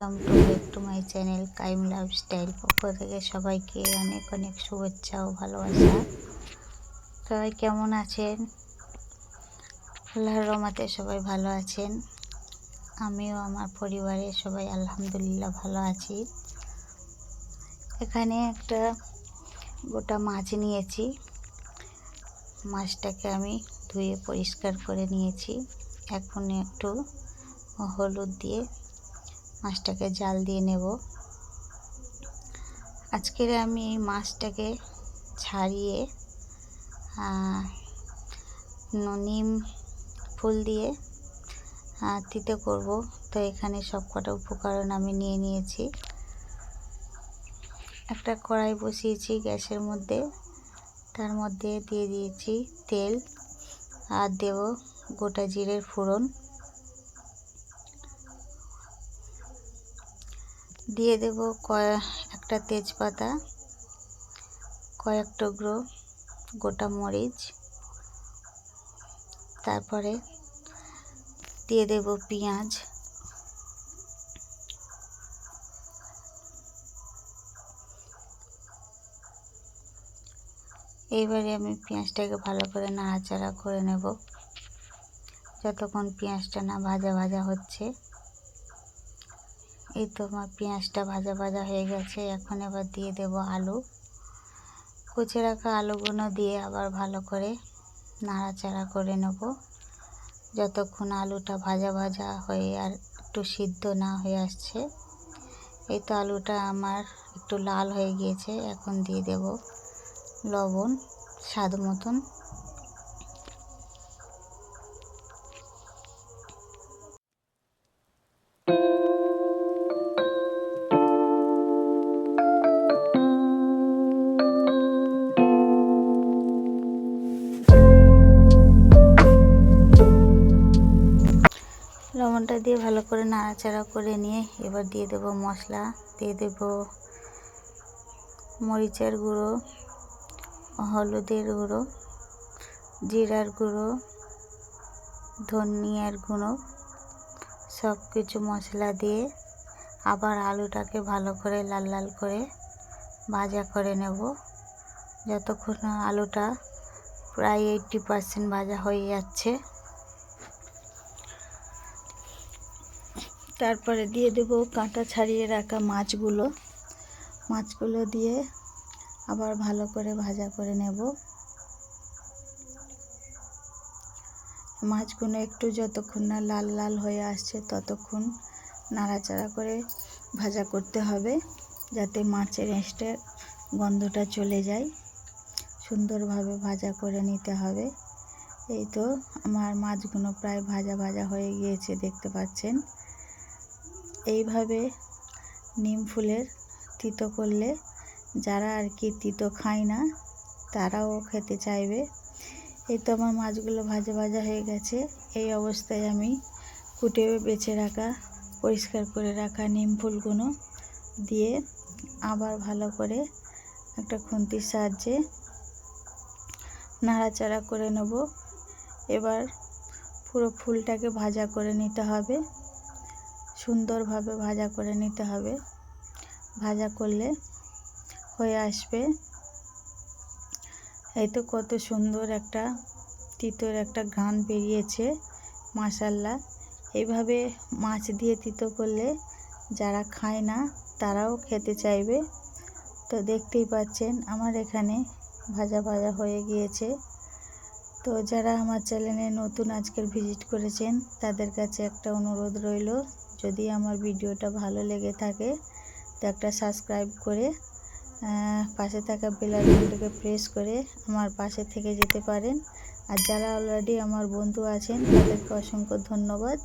Welcome to back to my channel Qayyim lifestyle পক্ষ থেকে সবাইকে অনেক অনেক শুভেচ্ছা ও ভালোবাসা। সবাই কেমন আছেন? আল্লাহর রহমতে সবাই ভালো আছেন। আমিও আমার পরিবারে সবাই আলহামদুলিল্লাহ ভালো আছি। এখানে একটা গোটা মাছ নিয়েছি। মাছটাকে আমি ধুয়ে পরিষ্কার করে নিয়েছি। এখন একটু হলুদ দিয়ে মাছটাকে জাল দিয়ে নেব। আজকের আমি এই মাছটাকে ছাড়িয়ে নিম ফুল দিয়ে তিতে করব। তো এখানে সব কটা উপকরণ আমি নিয়ে নিয়েছি। একটা কড়াই বসিয়েছি গ্যাসের মধ্যে। তার মধ্যে দিয়ে দিয়েছি তেল। আর দেব গোটা জিরের ফোড়ন। দিয়ে দেব কয়েক একটা তেজপাতা কয়েক টুকরো গোটা মরিচ, তারপরে দিয়ে দেব পেঁয়াজ। এইবারে আমি পেঁয়াজটাকে ভালো করে নাড়াচাড়া করে নেব। যতক্ষণ পেঁয়াজটা না ভাজা ভাজা হচ্ছে। এই তো আমার পেঁয়াজটা ভাজা ভাজা হয়ে গেছে, এখন এবার দিয়ে দেব আলু। কুচে রাখা আলুগুলো দিয়ে আবার ভালো করে নাড়াচাড়া করে নেব। যতক্ষণ আলুটা ভাজা ভাজা হয়ে আর একটু সিদ্ধ না হয়ে আসছে, এই তো আলুটা আমার একটু লাল হয়ে গিয়েছে, এখন দিয়ে দেব লবণ, স্বাদ মতন। লবণটা দিয়ে ভালো করে নাড়াচাড়া করে নিয়ে এবার দিয়ে দেব মশলা, দিয়ে দেব মরিচের গুঁড়ো, হলুদের গুঁড়ো, জিরার গুঁড়ো, ধনিয়ার গুঁড়ো সব কিছু মশলা দিয়ে আবার আলুটাকে ভালো করে লাল লাল করে ভাজা করে নেব। যতক্ষণ আলুটা প্রায় এইটটি পারসেন্ট ভাজা হয়ে যাচ্ছে। তারপরে দিয়ে দেব কাঁটা ছাড়িয়ে রাখা মাছগুলো। মাছগুলো দিয়ে আবার ভালো করে ভাজা করে নেব। মাছগুলো একটু যতক্ষণ না লাল লাল হয়ে আসছে ততক্ষণ নাড়াচাড়া করে ভাজা করতে হবে, যাতে মাছের এঁচড়ে গন্ধটা চলে যায়। সুন্দরভাবে ভাজা করে নিতে হবে। এই তো আমার মাছগুলো প্রায় ভাজা ভাজা হয়ে গিয়েছে, দেখতে পাচ্ছেন। এইভাবে নিম ফুলের তিতো করলে যারা আর কি তিতো খায় না, তারাও খেতে চাইবে। এই তো আমার মাছগুলো ভাজা ভাজা হয়ে গেছে। এই অবস্থায় আমি কুটে বেছে রাখা, পরিষ্কার করে রাখা নিম ফুলগুলো দিয়ে আবার ভালো করে একটা খুন্তির সাহায্যে নাড়াচাড়া করে নেব। এবার পুরো ফুলটাকে ভাজা করে নিতে হবে। সুন্দরভাবে ভাজা করে নিতে হবে। ভাজা করলে হয়ে আসবে। এই তো কত সুন্দর একটা তিতোর একটা ঘ্রাণ বেরিয়েছে মাসাল্লা এইভাবে মাছ দিয়ে তিতো করলে যারা খায় না, তারাও খেতে চাইবে। তো দেখতেই পাচ্ছেন, আমার এখানে ভাজা ভাজা হয়ে গিয়েছে। তো যারা আমার চ্যানেলে নতুন আজকের ভিজিট করেছেন, তাদের কাছে একটা অনুরোধ রইল, যদি আমার ভিডিওটা ভালো লেগে থাকে, তো একটা সাবস্ক্রাইব করে পাশে থাকা বেলাইকনটাকে প্রেস করে আমার পাশে থেকে যেতে পারেন। আর যারা অলরেডি আমার বন্ধু আছেন, তাদেরকে অসংখ্য ধন্যবাদ।